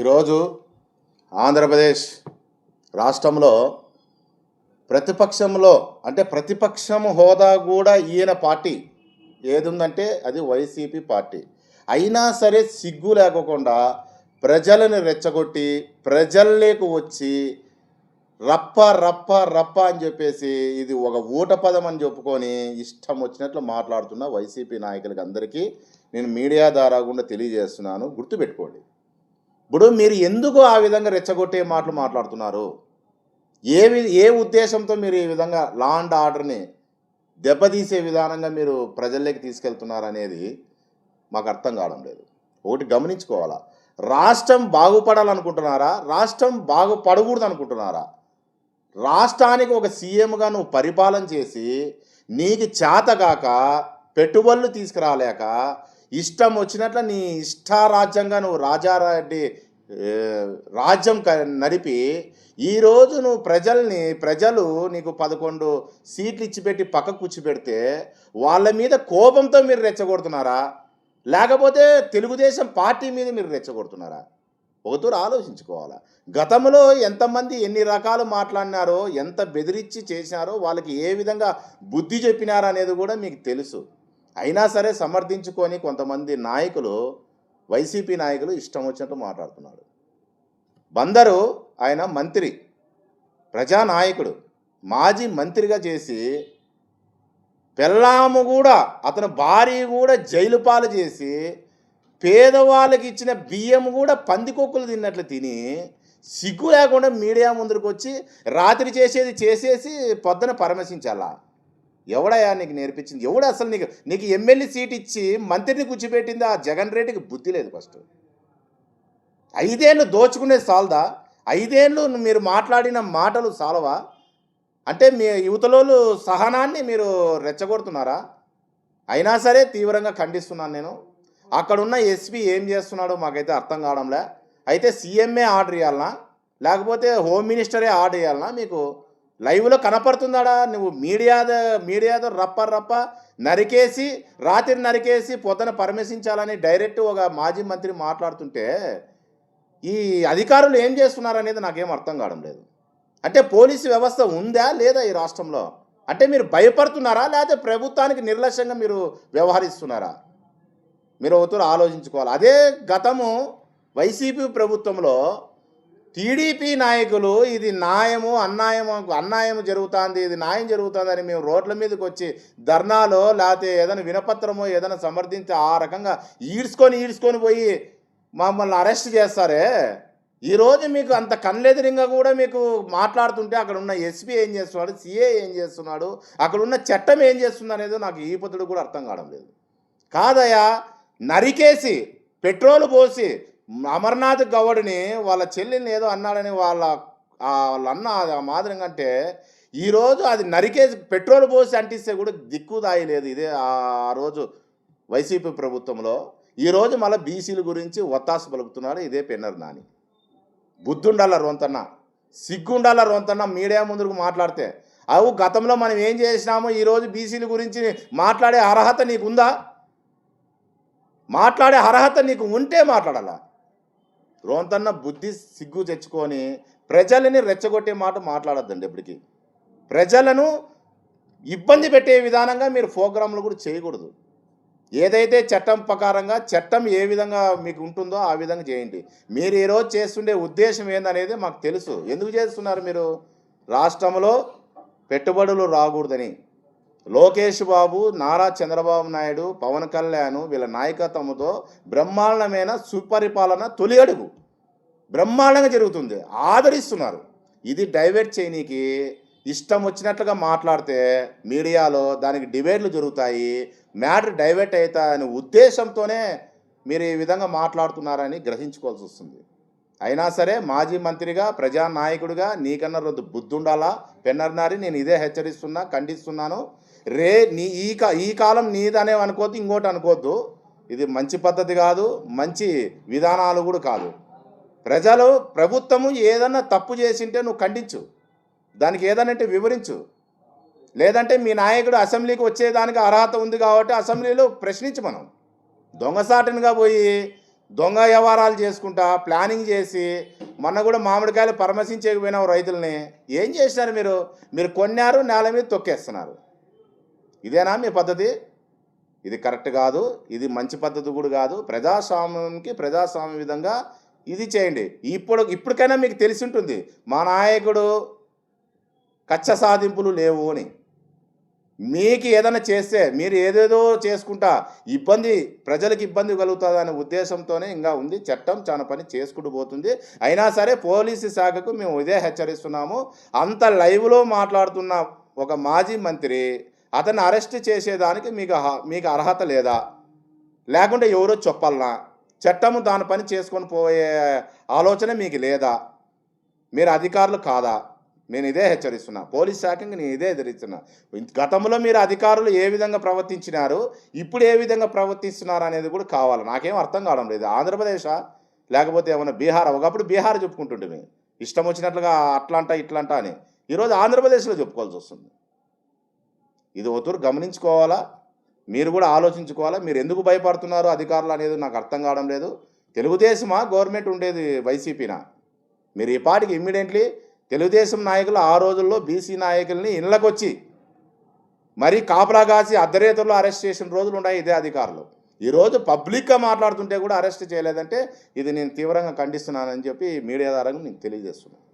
ఈరోజు ఆంధ్రప్రదేశ్ రాష్ట్రంలో ప్రతిపక్షంలో అంటే ప్రతిపక్షం హోదా కూడా ఈయన పార్టీ. ఏది ఉందంటే అది వైసీపీ పార్టీ. అయినా సరే సిగ్గు లేకోకుండా ప్రజలను రెచ్చగొట్టి ప్రజల్లోకి వచ్చి రప్ప రప్ప రప్ప అని చెప్పేసి ఇది ఒక ఊట పదం అని చెప్పుకొని ఇష్టం వచ్చినట్లు మాట్లాడుతున్న వైసీపీ నాయకులకి అందరికీ నేను మీడియా ద్వారా కూడా తెలియజేస్తున్నాను. గుర్తుపెట్టుకోండి. ఇప్పుడు మీరు ఎందుకు ఆ విధంగా రెచ్చగొట్టే మాటలు మాట్లాడుతున్నారు? ఏ వి- ఏ ఉద్దేశంతో మీరు ఈ విధంగా లా అండ్ ఆర్డర్ని దెబ్బతీసే విధానంగా మీరు ప్రజల్లోకి తీసుకెళ్తున్నారు అనేది మాకు అర్థం కావడం లేదు. ఒకటి గమనించుకోవాలా? రాష్ట్రం బాగుపడాలనుకుంటున్నారా? రాష్ట్రం బాగుపడకూడదు అనుకుంటున్నారా రాష్ట్రానికి ఒక సీఎంగా నువ్వు పరిపాలన చేసి నీకు చేతగాక పెట్టుబడులు తీసుకురాలేక ఇష్టం వచ్చినట్ల నీ ఇష్టారాజ్యంగా నువ్వు రాజారెడ్డి రాజ్యం క- నడిపి ఈరోజు నువ్వు ప్రజల్ని ప్రజలు నీకు పదకొండు సీట్లు ఇచ్చిపెట్టి పక్కకు కూర్చిపెడితే వాళ్ళ మీద కోపంతో మీరు రెచ్చగొడుతున్నారా? లేకపోతే తెలుగుదేశం పార్టీ మీద మీరు రెచ్చగొడుతున్నారా? ఒకతూరు ఆలోచించుకోవాలా. గతంలో ఎంతమంది ఎన్ని రకాలు మాట్లాడినారో ఎంత బెదిరించి చేసినారో వాళ్ళకి ఏ విధంగా బుద్ధి చెప్పినారనేది కూడా మీకు తెలుసు. అయినా సరే సమర్థించుకొని కొంతమంది నాయకులు వైసీపీ నాయకులు ఇష్టం వచ్చినట్టు మాట్లాడుతున్నారు. బందరు ఆయన మంత్రి ప్రజానాయకుడు మాజీ మంత్రిగా చేసి పెళ్ళాము కూడా అతను భార్య కూడా జైలు పాలు చేసి పేదవాళ్ళకి ఇచ్చిన బియ్యం కూడా పందికొక్కులు తిన్నట్లు తిని సిగ్గు లేకుండా మీడియా ముందరికి వచ్చి రాత్రి చేసేది చేసేసి పొద్దున పరమశించాలా? ఎవడయా నీకు నేర్పించింది? ఎవడు అసలు నీకు నీకు ఎమ్మెల్యే సీట్ ఇచ్చి మంత్రిని కూర్చోబెట్టింది? ఆ జగన్ రెడ్డికి బుద్ధి లేదు ఫస్ట్. ఐదేళ్ళు దోచుకునే సాల్దా? ఐదేళ్ళు మీరు మాట్లాడిన మాటలు సాలవా? అంటే మీ యువతలోలు సహనాన్ని మీరు రెచ్చగొడుతున్నారా? అయినా సరే తీవ్రంగా ఖండిస్తున్నాను నేను. అక్కడున్న ఎస్పీ ఏం చేస్తున్నాడో మాకైతే అర్థం కావడంలే. అయితే సీఎంఏ ఆర్డర్ ఇవ్వాలనా లేకపోతే హోమ్ మినిస్టరే ఆర్డర్ ఇవ్వాలనా మీకు? లైవ్లో కనపడుతుందాడా? నువ్వు మీడియాద మీడియాతో రప్ప రప్ప నరికేసి రాత్రి నరికేసి పొద్దున పరమేశించాలని డైరెక్ట్ ఒక మాజీ మంత్రి మాట్లాడుతుంటే ఈ అధికారులు ఏం చేస్తున్నారు అనేది నాకేం అర్థం కావడం లేదు. అంటే పోలీసు వ్యవస్థ ఉందా లేదా ఈ రాష్ట్రంలో? అంటే మీరు భయపడుతున్నారా? లేకపోతే ప్రభుత్వానికి నిర్లక్ష్యంగా మీరు వ్యవహరిస్తున్నారా? మీరు ఒకరు ఆలోచించుకోవాలి. అదే గతము వైసీపీ ప్రభుత్వంలో టీడీపీ నాయకులు ఇది న్యాయము అన్యాయము అన్యాయం జరుగుతుంది ఇది న్యాయం జరుగుతుందని మేము రోడ్ల మీదకి వచ్చి ధర్నాలో లేకపోతే ఏదైనా వినపత్రమో ఏదైనా సమర్థించి ఆ రకంగా ఈడ్చుకొని ఈడ్చుకొని పోయి మమ్మల్ని అరెస్ట్ చేస్తారే? ఈరోజు మీకు అంత కళ్ళెదిరింగా కూడా మీకు మాట్లాడుతుంటే అక్కడ ఉన్న ఎస్పీ ఏం చేస్తున్నాడు సిఏ ఏం చేస్తున్నాడు అక్కడ ఉన్న చట్టం ఏం చేస్తుంది అనేది నాకు ఈ పొద్దుడు కూడా అర్థం కావడం లేదు. కాదయా నరికేసి పెట్రోల్ పోసి అమర్నాథ్ గౌడ్ని వాళ్ళ చెల్లెల్ని ఏదో అన్నాడని వాళ్ళ వాళ్ళు వాళ్ళ అన్న ఆ మాదిరిగా అంటే ఈరోజు అది నరికేసి పెట్రోల్ పోసి అంటిస్తే కూడా దిక్కు దాయలేదు ఇదే ఆ రోజు వైసీపీ ప్రభుత్వంలో. ఈరోజు మళ్ళీ బీసీల గురించి ఒత్తాస పలుకుతున్నారు. ఇదే పెన్నర్ నాని. బుద్ధుండాల రొంతన్న. సిగ్గుండాల రొంతన్న మీడియా ముందుకు మాట్లాడితే. అవు గతంలో మనం ఏం చేసినామో ఈరోజు బీసీల గురించి మాట్లాడే అర్హత నీకుందా? మాట్లాడే అర్హత నీకు ఉంటే మాట్లాడాలా? రోంతన్న బుద్ధి సిగ్గు తెచ్చుకొని ప్రజలని రెచ్చగొట్టే మాట మాట్లాడొద్దండి ఇప్పటికీ. ప్రజలను ఇబ్బంది పెట్టే విధానంగా మీరు ప్రోగ్రాంలు కూడా చేయకూడదు. ఏదైతే చట్టం ప్రకారంగా చట్టం ఏ విధంగా మీకు ఉంటుందో ఆ విధంగా చేయండి. మీరు ఈరోజు చేస్తుండే ఉద్దేశం ఏందనేది మాకు తెలుసు. ఎందుకు చేస్తున్నారు మీరు? రాష్ట్రంలో పెట్టుబడులు రాకూడదని. లోకేష్ బాబు నారా చంద్రబాబు నాయుడు పవన్ కళ్యాణ్ వీళ్ళ నాయకత్వంతో బ్రహ్మాండమైన సుపరిపాలన తొలి అడుగు. బ్రహ్మాండంగా జరుగుతుంది. ఆదరిస్తున్నారు. ఇది డైవర్ట్ చేయనీకి ఇష్టం వచ్చినట్లుగా మాట్లాడితే మీడియాలో దానికి డిబేట్లు జరుగుతాయి. మ్యాటర్ డైవర్ట్ అవుతా అనే ఉద్దేశంతోనే మీరు ఈ విధంగా మాట్లాడుతున్నారని గ్రహించుకోవాల్సి వస్తుంది. అయినా సరే మాజీ మంత్రిగా ప్రజానాయకుడిగా నీకన్నా రొద్దు బుద్ధుండాలా? పెన్నర్నారి నేను ఇదే హెచ్చరిస్తున్నా ఖండిస్తున్నాను. రే నీ ఈ కా ఈ కాలం నీదనే అనుకోవద్దు ఇంకోటి అనుకోవద్దు. ఇది మంచి పద్ధతి కాదు మంచి విధానాలు కూడా కాదు. ప్రజలు ప్రభుత్వము ఏదన్నా తప్పు చేసింటే నువ్వు ఖండించు. దానికి ఏదనంటే వివరించు. లేదంటే మీ నాయకుడు అసెంబ్లీకి వచ్చేదానికి అర్హత ఉంది కాబట్టి అసెంబ్లీలో ప్రశ్నించు మనం. దొంగసాటుగా పోయి దొంగ వ్యవహారాలు చేసుకుంటా ప్లానింగ్ చేసి మొన్న కూడా మామిడికాయలు పరామర్శించకపోయినావు రైతుల్ని. ఏం చేసినారు మీరు? మీరు కొన్నారు నేల మీద తొక్కేస్తున్నారు. ఇదేనా మీ పద్ధతి? ఇది కరెక్ట్ కాదు ఇది మంచి పద్ధతి కూడా కాదు. ప్రజాస్వామ్యంకి ప్రజాస్వామ్య విధంగా ఇది చేయండి. ఇప్పుడు ఇప్పటికైనా మీకు తెలిసి ఉంటుంది మా నాయకుడు కచ్చ సాధింపులు లేవు అని. మీకు ఏదైనా చేస్తే మీరు ఏదేదో చేసుకుంటా ఇబ్బంది ప్రజలకు ఇబ్బంది కలుగుతుంది అనే ఉద్దేశంతోనే ఇంకా ఉంది. చట్టం చాలా పని చేసుకుంటూ పోతుంది. అయినా సరే పోలీసు శాఖకు మేము ఇదే హెచ్చరిస్తున్నాము. అంత లైవ్లో మాట్లాడుతున్న ఒక మాజీ మంత్రి అతన్ని అరెస్ట్ చేసేదానికి మీకు మీకు అర్హత లేదా? లేకుంటే ఎవరో చెప్పాలనా? చట్టము దాని పని చేసుకొని పోయే ఆలోచన మీకు లేదా? మీరు అధికారులు కాదా? నేను ఇదే హెచ్చరిస్తున్నా. పోలీస్ శాఖకి నేను ఇదే హెచ్చరిస్తున్నా. గతంలో మీరు అధికారులు ఏ విధంగా ప్రవర్తించినారు? ఇప్పుడు ఏ విధంగా ప్రవర్తిస్తున్నారు అనేది కూడా కావాలి. నాకేం అర్థం కావడం లేదు. ఆంధ్రప్రదేశా? లేకపోతే ఏమైనా బీహార్? ఒకప్పుడు బీహార్ చెప్పుకుంటుంటే ఇష్టం వచ్చినట్లుగా అట్లంటా ఇట్లంటా అని. ఈరోజు ఆంధ్రప్రదేశ్లో చెప్పుకోవాల్సి వస్తుంది. ఇది ఒకరు గమనించుకోవాలా? మీరు కూడా ఆలోచించుకోవాలా? మీరు ఎందుకు భయపడుతున్నారు అధికారులు అనేది నాకు అర్థం కావడం లేదు. తెలుగుదేశమా? గవర్నమెంట్ ఉండేది వైసీపీనా? మీరు ఈ పాటికి ఇమ్మీడియట్లీ తెలుగుదేశం నాయకులు ఆ రోజుల్లో బీసీ నాయకుల్ని ఇళ్ళకొచ్చి మరీ కాపలా కాసి అర్ధరేతుల్లో అరెస్ట్ చేసిన రోజులు ఉన్నాయి ఇదే అధికారులు. ఈరోజు పబ్లిక్గా మాట్లాడుతుంటే కూడా అరెస్ట్ చేయలేదంటే ఇది నేను తీవ్రంగా ఖండిస్తున్నానని చెప్పి మీడియా ద్వారా నేను తెలియజేస్తున్నాను.